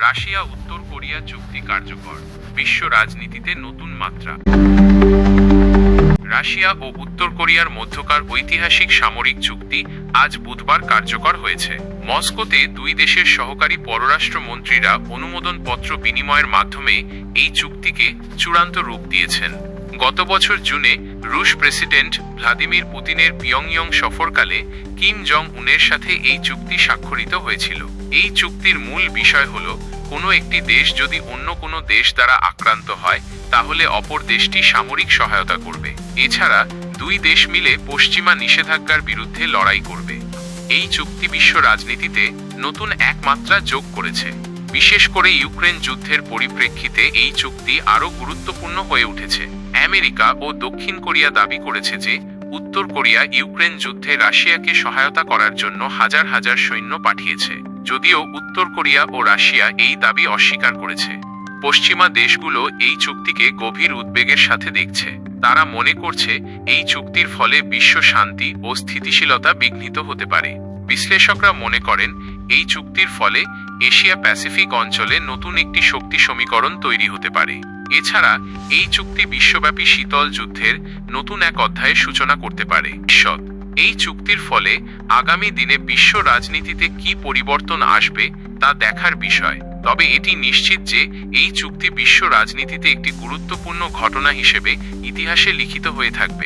Russia, উত্তর Korea চুক্তি কার্যকর। বিশ্ব রাজনীতিতে নতুন মাত্রা। রাশিয়া ও উত্তর কোরিয়ার মধ্যকার ঐতিহাসিক সামরিক চুক্তি আজ বুধবার কার্যকর হয়েছে। মস্কোতে দুই দেশের সহকারী পররাষ্ট্র মন্ত্রীরা অনুমোদনপত্র বিনিময়ের মাধ্যমে এই চুক্তিকে চূড়ান্ত রূপ দিয়েছেন। গত বছর জুনে রুশ প্রেসিডেন্ট ভ্লাদিমির পুতিনের পিয়ংইয়ং সফরকালে কিম জং উনের সাথে এই চুক্তি স্বাক্ষরিত হয়েছিল। এই চুক্তির মূল বিষয় হল, কোনো একটি দেশ যদি অন্য কোনো দেশ দ্বারা আক্রান্ত হয়, তাহলে অপর দেশটি সামরিক সহায়তা করবে। এছাড়া, দুই দেশ মিলে পশ্চিমা নিষেধাজ্ঞার বিরুদ্ধে লড়াই করবে। এই চুক্তি বিশ্ব রাজনীতিতে নতুন এক মাত্রা যোগ করেছে। বিশেষ করে ইউক্রেন যুদ্ধের পরিপ্রেক্ষিতে এই চুক্তি আরও গুরুত্বপূর্ণ হয়ে উঠেছে। আমেরিকা ও দক্ষিণ কোরিয়া দাবি করেছে যে উত্তর কোরিয়া ইউক্রেন যুদ্ধে রাশিয়াকে সহায়তা করার জন্য হাজার হাজার সৈন্য পাঠিয়েছে, যদিও উত্তর কোরিয়া ও রাশিয়া এই দাবি অস্বীকার করেছে। পশ্চিমা দেশগুলো এই চুক্তিকে গভীর উদ্বেগের সাথে দেখছে। তারা মনে করছে এই চুক্তির ফলে বিশ্ব শান্তি ও স্থিতিশীলতা বিঘ্নিত হতে পারে। বিশ্লেষকরা মনে করেন, এই চুক্তির ফলে এশিয়া প্যাসিফিক অঞ্চলে নতুন একটি শক্তি সমীকরণ তৈরি হতে পারে। এছাড়া এই চুক্তি বিশ্বব্যাপী শীতল যুদ্ধের নতুন এক অধ্যায়ের সূচনা করতে পারে। ঈশ্বর এই চুক্তির ফলে আগামী দিনে বিশ্ব রাজনীতিতে কি পরিবর্তন আসবে তা দেখার বিষয়। তবে এটি নিশ্চিত যে এই চুক্তি বিশ্ব রাজনীতিতে একটি গুরুত্বপূর্ণ ঘটনা হিসেবে ইতিহাসে লিখিত হয়ে থাকবে।